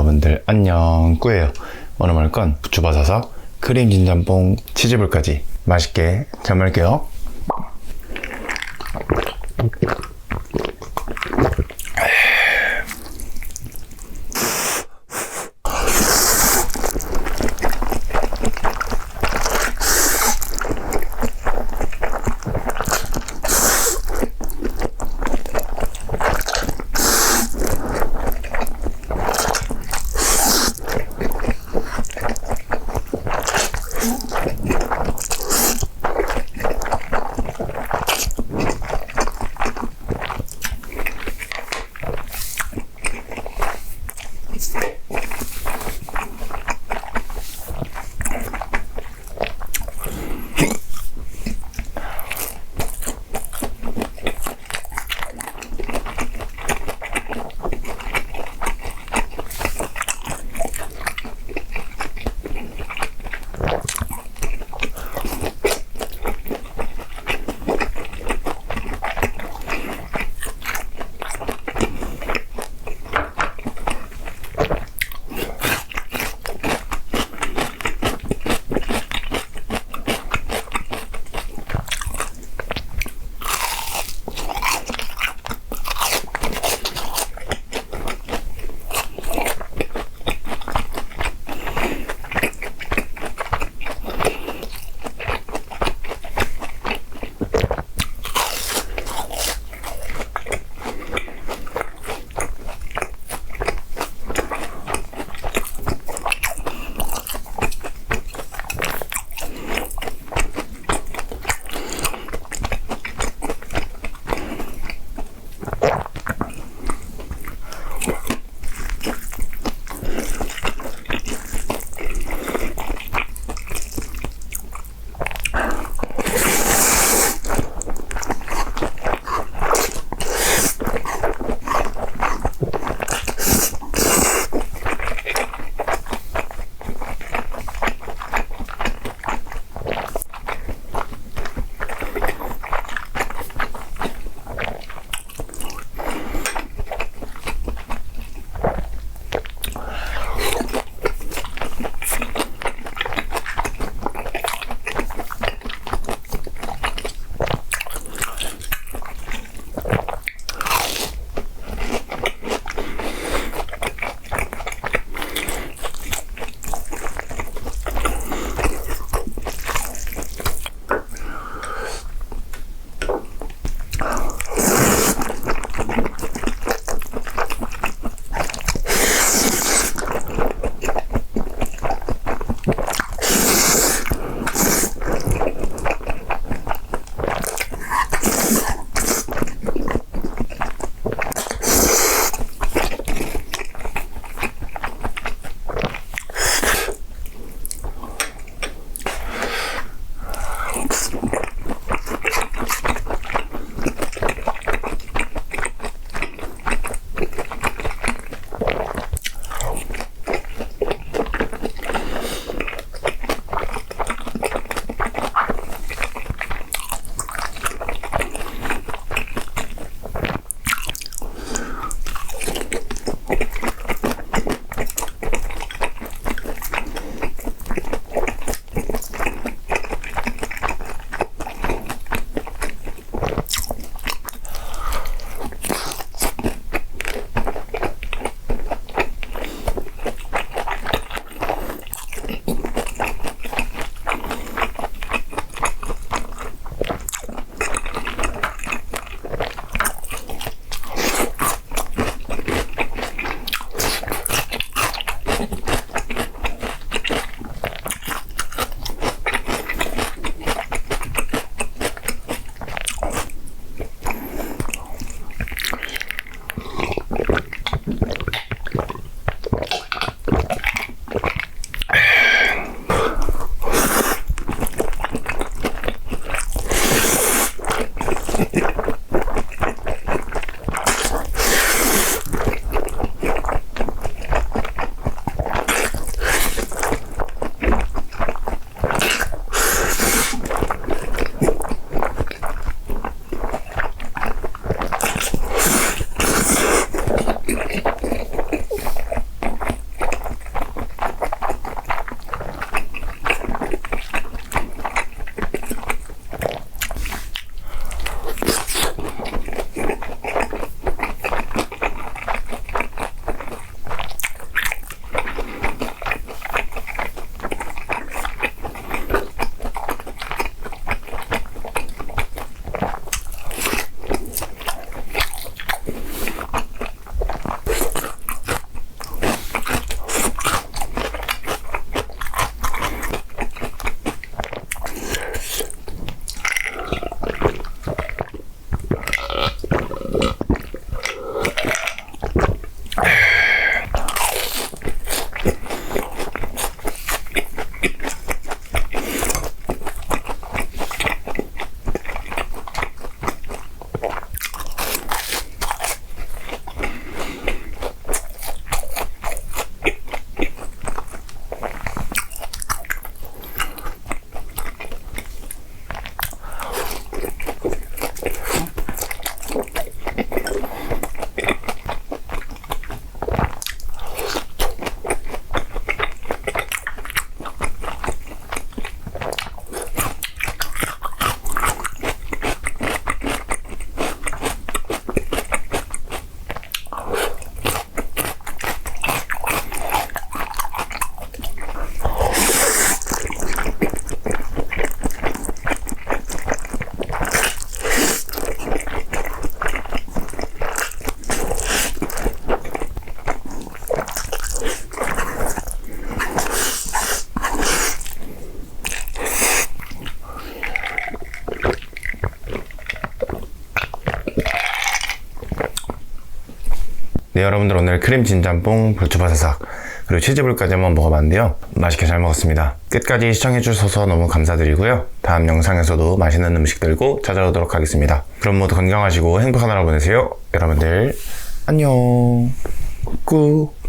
여러분들 안녕. 꾸예요. 오늘 먹을 건 부추버섯서 크림 진짬뽕 치즈볼까지 맛있게 잘 먹을게요 네, 여러분들 오늘 크림 진짬뽕, 불주바사삭, 그리고 치즈볼까지 한번 먹어봤는데요. 맛있게 잘 먹었습니다. 끝까지 시청해주셔서 너무 감사드리고요. 다음 영상에서도 맛있는 음식 들고 찾아오도록 하겠습니다. 그럼 모두 건강하시고 행복한 하루 보내세요. 여러분들, 안녕. 꾹.